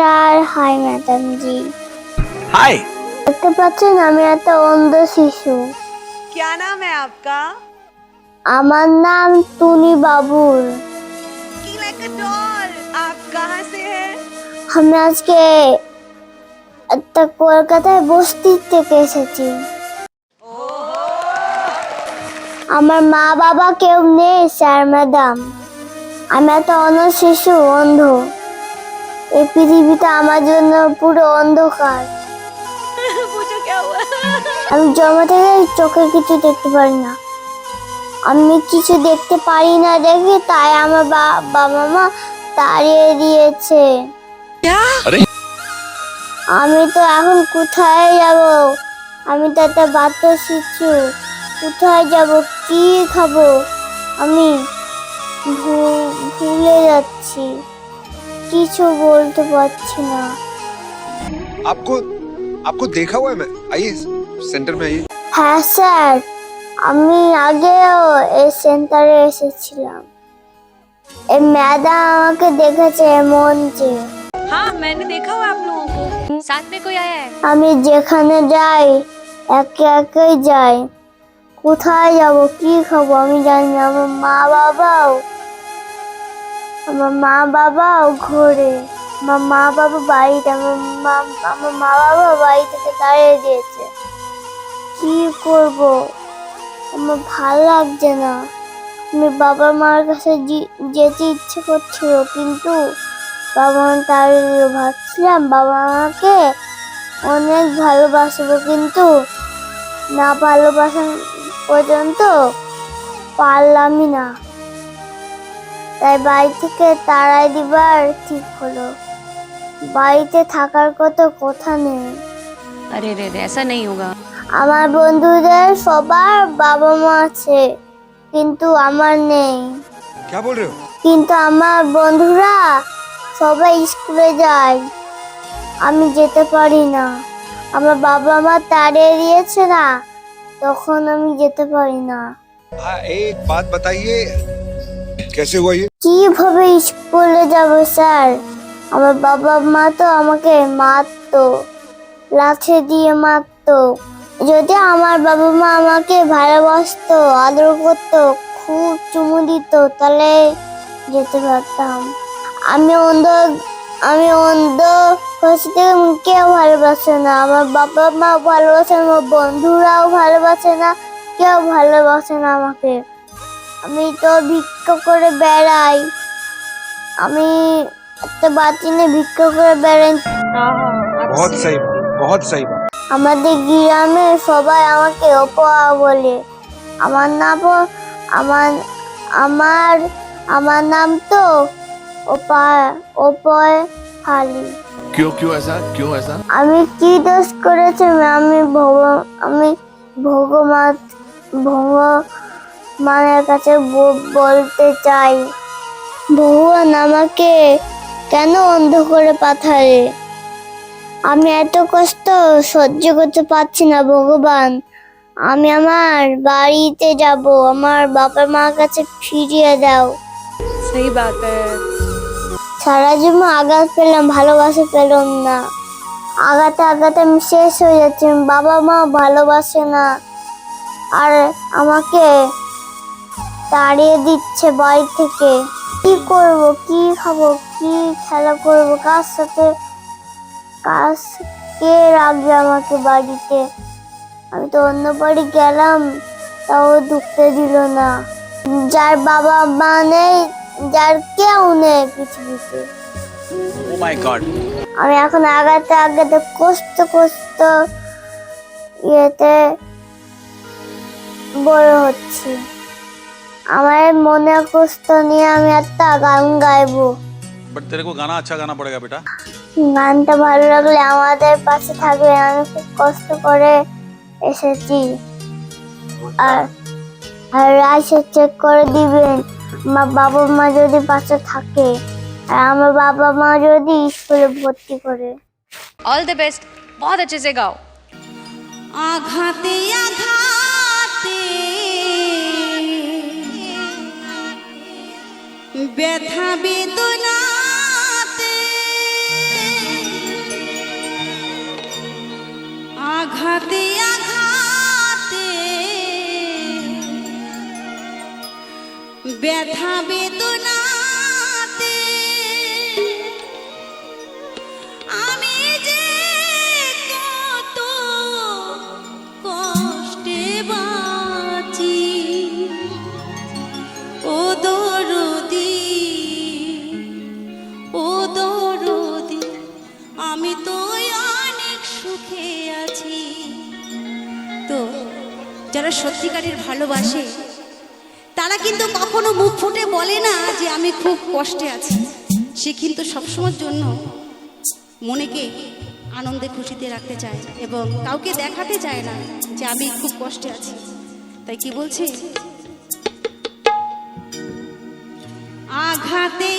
sir hi madam ji hi দেখতে পাচ্ছেন আমি একটা অন্ধ শিশু क्या नाम है आपका আমার নাম Tuni Babul like a doll आप कहाँ से हैं আমি আজকে একটা কলকাতায় বস্তির থেকে এসেছি আমার মা বাবা কেউ নেই স্যার ম্যাডাম আমি একটা অন্য শিশু অন্ধ এই পৃথিবীটা আমার জন্য পুরো অন্ধকার। আমি জমা থেকে চোখে কিছু দেখতে পারি না। আমি কিছু দেখতে পারি না দেখি তাই আমার বাবা মামা তাড়িয়ে দিয়েছে। আমি তো এখন কোথায় যাব? আমি তো একটা বাচ্চা শিখছি কোথায় যাব? কি খাব? আমি ভুলে যাচ্ছি। কিছু বলতে পারছি না आपको आपको देखा हुआ है मैं आइए सेंटर में आइए হ্যাঁ স্যার আমি আগেও এই সেন্টারে এসেছিলাম এই ম্যাডাম আমাকে দেখেছে মঞ্চে हाँ मैंने देखा हुआ आप लोगों को साथ में कोई आया है আমি যেখানে যাই একে একেই যাই কোথায় যাব কি খাবো আমি জানি না আমার মা বাবাও আমার মা বাবাও ঘোরে। আমার মা বাবা বাড়িতে, আমার মা আমার মা বাবা বাড়ি থেকে তাড়িয়ে দিয়েছে কি করব? আমার ভালো লাগছে না। আমি বাবা মার কাছে যেতে ইচ্ছে করছিল, কিন্তু বাবা মা তাড়িয়ে। ভাবছিলাম বাবা আমাকে অনেক ভালোবাসবো, কিন্তু না ভালোবাসা পর্যন্ত পারলামই না। তাই বাড়ি থেকে তাড়াই দিবার ঠিক হলো বাড়িতে থাকার কত কথা নেই अरे रे रे ऐसा नहीं होगा আমার বন্ধুদের সবার বাবা মা আছে কিন্তু আমার নেই क्या बोल रहे हो কিন্তু আমার বন্ধুরা সবাই স্কুলে যায় আমি যেতে পারি না আমার বাবা মা তাড়িয়ে দিয়েছে না তখন আমি যেতে পারি না हाँ एक बात बताइए कैसे हुआ ये কিভাবে স্কুলে যাব স্যার আমার বাবা মা তো আমাকে মারতো লাঠি দিয়ে মারতো যদি আমার বাবা মা আমাকে ভালোবাসতো আদর করতো খুব চুমু দিত তাহলে যেতে পারতাম আমি অন্ধ আমি অন্ধ হয়েছে থেকে কেউ ভালোবাসে না আমার বাবা মা ভালোবাসে না আমার বন্ধুরাও ভালোবাসে না কেউ ভালোবাসে না আমাকে আমি তো ভিক্ষা করে বেড়াই আমি একটা বাতিনে ভিক্ষা করে বেড়াই बहुत सही बात बहुत सही बात আমাদের গ্রামে সবাই আমাকে অপয়া বলে আমার নাম আমার আমার আমার নাম তো অপায় অপয় ফালি क्यों क्यों ऐसा क्यों ऐसा আমি কি দোষ করেছি আমি ভগ আমি ভগবান মায়ের কাছে বলতে চাই। ভগবান আমাকে কেন অন্ধ করে পাঠালে? আমি এত কষ্ট সহ্য করতে পারছি না ভগবান। আমি আমার বাড়িতে যাব আমার বাবা মার কাছে ফিরিয়ে দাও। সেই বাত। সারা জীবন আঘাত পেলাম ভালোবাসা পেলাম না। আঘাতে আঘাতে আমি শেষ হয়ে যাচ্ছি বাবা মা ভালোবাসে না। আর আমাকে তাড়িয়ে দিচ্ছে বাড়ি থেকে। কি করব কি খাব কি খেলা করব? কার সাথে কাজ কে রাখবে আমাকে বাড়িতে? আমি তো অন্য বাড়ি গেলাম তাও ঢুকতে দিল না। যার বাবা মা নেই যার কেউ নেই পৃথিবীতে। oh আমি এখন আগাতে আগাতে কষ্ট কষ্ট ইয়েতে বড় হচ্ছি। আমার মনে কষ্ট নিয়ে আমি একটা গান গাইবো बट तेरे को गाना अच्छा गाना पड़ेगा बेटा গানটা ভালো লাগলে আমাদের পাশে থাকবে আমি খুব কষ্ট করে এসেছি আর আর রাইসে চেক করে দিবেন আমার বাবা মা যদি পাশে থাকে আর আমার বাবা মা যদি স্কুলে ভর্তি করে ऑल द बेस्ट बहुत अच्छे से गाओ आघाते आघाते ব্যথা বেদনাতে আঘাতে আঘাতে ব্যথা বেদনা আছি। তো যারা সত্যিকারের ভালোবাসে, তারা কিন্তু কখনো মুখ ফুটে বলে না যে আমি খুব কষ্টে আছি। সে কিন্তু সবসময়ের জন্য মনেকে আনন্দে খুশিতে রাখতে চায় এবং কাউকে দেখাতে চায় না যে আমি খুব কষ্টে আছি। তাই কি বলছে? আঘাতে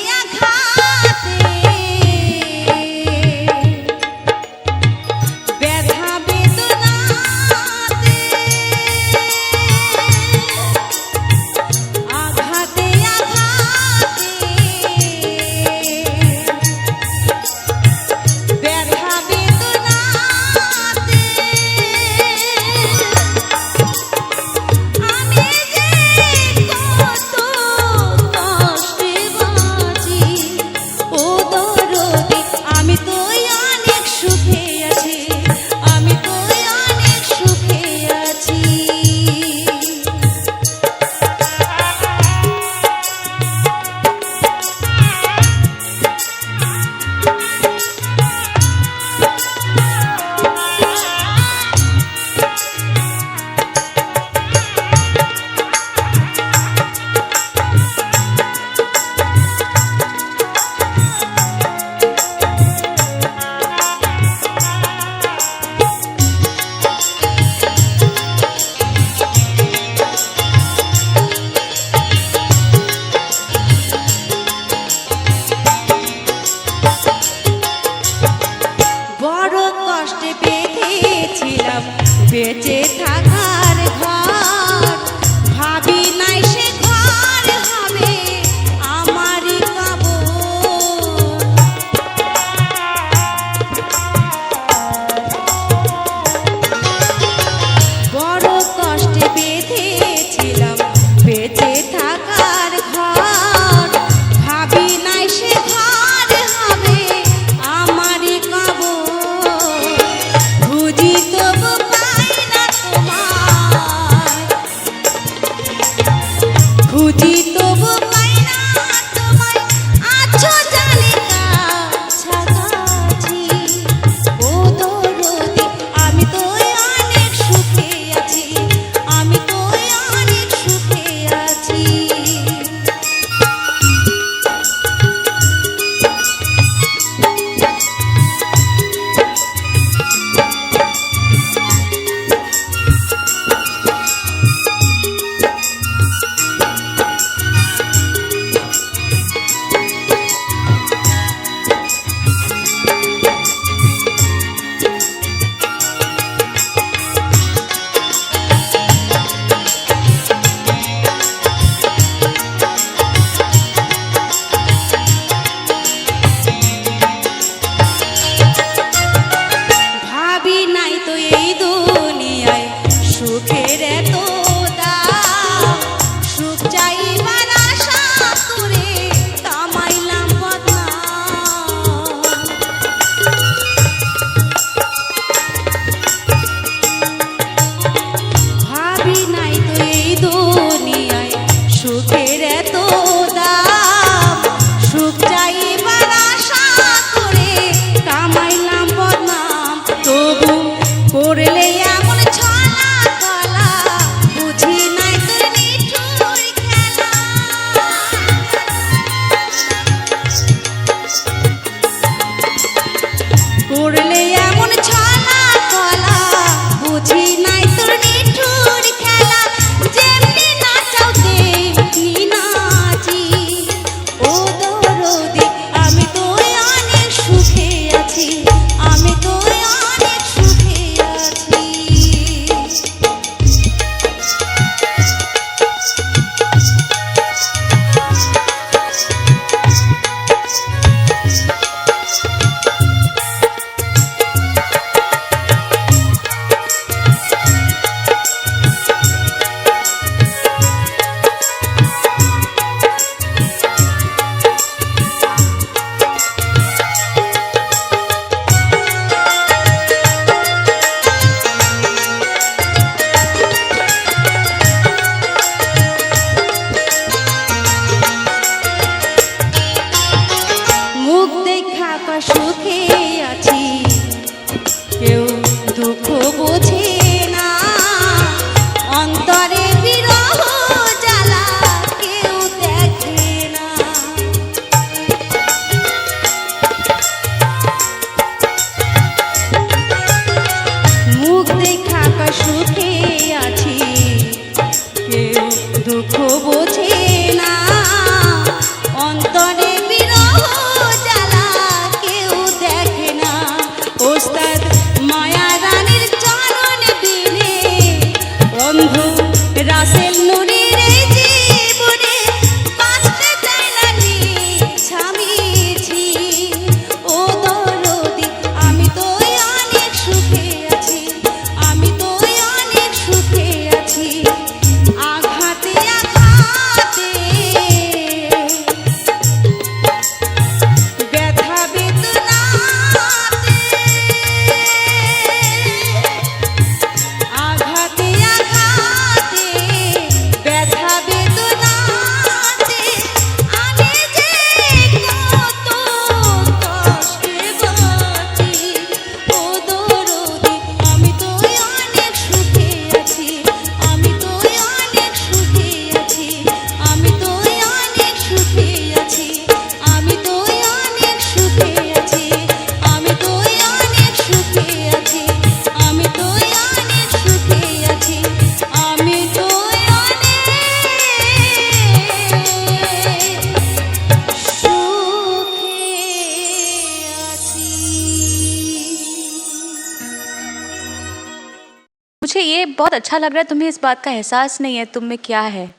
ये बहुत अच्छा लग रहा है, तुम्हें इस बात का एहसास नहीं है, तुम में क्या है?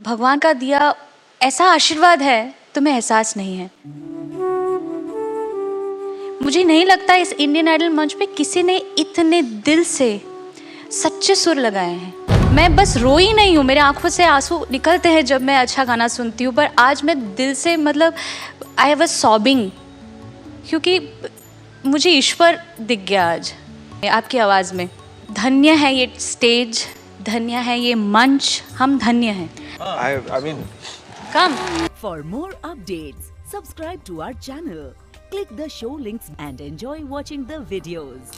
भगवान का दिया ऐसा आशीर्वाद है, तुम्हें एहसास नहीं है। मुझे नहीं लगता इस इंडियन आइडल मंच पे किसी ने इतने दिल से सच्चे सुर लगाए हैं। मैं बस रोई नहीं हूँ, मेरे आँखों से आँसू निकलते हैं जब मैं अच्छा गाना सुनती हूँ, पर आज मैं दिल से मतलब आई वॉज़ सॉबिंग क्योंकि मुझे ईश्वर दिख गया आज। आपकी आवाज़ में धन्य है ये स्टेज धन्य है ये मंच हम धन्य हैं I, I mean, come For more updates, subscribe to our channel, click the show links and enjoy watching the videos.